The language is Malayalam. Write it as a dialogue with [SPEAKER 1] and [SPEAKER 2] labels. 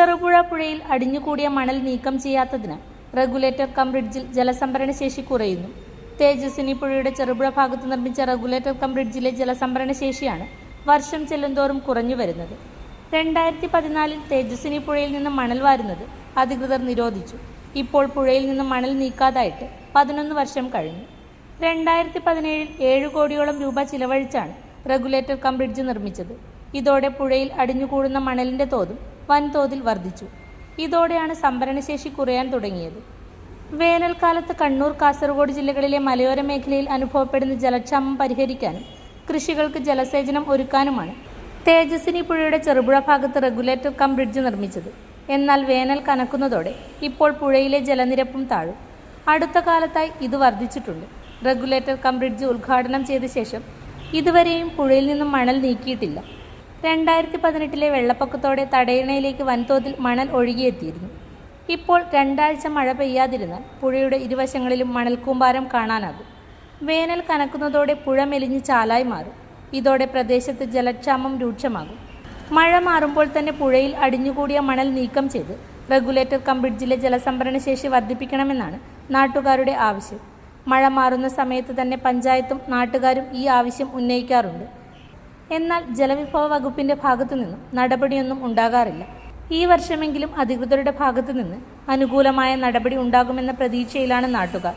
[SPEAKER 1] ചെറുപുഴ പുഴയിൽ അടിഞ്ഞുകൂടിയ മണൽ നീക്കം ചെയ്യാത്തതിന് റെഗുലേറ്റർ കം ബ്രിഡ്ജിൽ ജലസംഭരണ ശേഷി കുറയുന്നു. തേജസ്വിനി പുഴയുടെ ചെറുപുഴ ഭാഗത്ത് നിർമ്മിച്ച റെഗുലേറ്റർ കം ബ്രിഡ്ജിലെ ജലസംഭരണ ശേഷിയാണ് വർഷം ചെല്ലുന്തോറും കുറഞ്ഞു വരുന്നത്. രണ്ടായിരത്തി പതിനാലിൽ തേജസ്വിനി പുഴയിൽ നിന്ന് മണൽ വാരുന്നത് അധികൃതർ നിരോധിച്ചു. ഇപ്പോൾ പുഴയിൽ നിന്ന് മണൽ നീക്കാതായിട്ട് പതിനൊന്ന് വർഷം കഴിഞ്ഞു. രണ്ടായിരത്തി പതിനേഴിൽ ഏഴ് കോടിയോളം രൂപ ചിലവഴിച്ചാണ് റെഗുലേറ്റർ കം ബ്രിഡ്ജ് നിർമ്മിച്ചത്. ഇതോടെ പുഴയിൽ അടിഞ്ഞുകൂടുന്ന മണലിന്റെ തോതും വൻതോതിൽ വർദ്ധിച്ചു. ഇതോടെയാണ് സംഭരണശേഷി കുറയാൻ തുടങ്ങിയത്. വേനൽക്കാലത്ത് കണ്ണൂർ കാസർഗോഡ് ജില്ലകളിലെ മലയോര മേഖലയിൽ അനുഭവപ്പെടുന്ന ജലക്ഷാമം പരിഹരിക്കാനും കൃഷികൾക്ക് ജലസേചനം ഒരുക്കാനുമാണ് തേജസ്വിനി പുഴയുടെ ചെറുപുഴ ഭാഗത്ത് റെഗുലേറ്റർ കം ബ്രിഡ്ജ് നിർമ്മിച്ചത്. എന്നാൽ വേനൽ കനക്കുന്നതോടെ ഇപ്പോൾ പുഴയിലെ ജലനിരപ്പും താഴും. അടുത്ത കാലത്തായി ഇത് വർദ്ധിച്ചിട്ടുണ്ട്. റെഗുലേറ്റർ കം ബ്രിഡ്ജ് ഉദ്ഘാടനം ചെയ്ത ശേഷം ഇതുവരെയും പുഴയിൽ നിന്നും മണൽ നീക്കിയിട്ടില്ല. രണ്ടായിരത്തി പതിനെട്ടിലെ വെള്ളപ്പൊക്കത്തോടെ തടയണയിലേക്ക് വൻതോതിൽ മണൽ ഒഴുകിയെത്തിയിരുന്നു. ഇപ്പോൾ രണ്ടാഴ്ച മഴ പെയ്യാതിരുന്നാൽ പുഴയുടെ ഇരുവശങ്ങളിലും മണൽക്കൂമ്പാരം കാണാനാകും. വേനൽ കനക്കുന്നതോടെ പുഴ മെലിഞ്ഞ് ചാലായി മാറും. ഇതോടെ പ്രദേശത്ത് ജലക്ഷാമം രൂക്ഷമാകും. മഴ മാറുമ്പോൾ തന്നെ പുഴയിൽ അടിഞ്ഞുകൂടിയ മണൽ നീക്കം ചെയ്ത് റെഗുലേറ്റർ കംബ്രിഡ്ജിലെ ജലസംഭരണശേഷി ജലസംഭരണ ശേഷി വർദ്ധിപ്പിക്കണമെന്നാണ് നാട്ടുകാരുടെ ആവശ്യം. മഴ മാറുന്ന സമയത്ത് തന്നെ പഞ്ചായത്തും നാട്ടുകാരും ഈ ആവശ്യം ഉന്നയിക്കാറുണ്ട്. എന്നാൽ ജലവിഭവ വകുപ്പിന്റെ ഭാഗത്തു നിന്നും നടപടിയൊന്നും ഉണ്ടാകാറില്ല. ഈ വർഷമെങ്കിലും അധികൃതരുടെ ഭാഗത്തു നിന്ന് അനുകൂലമായ നടപടി ഉണ്ടാകുമെന്ന പ്രതീക്ഷയിലാണ് നാട്ടുകാർ.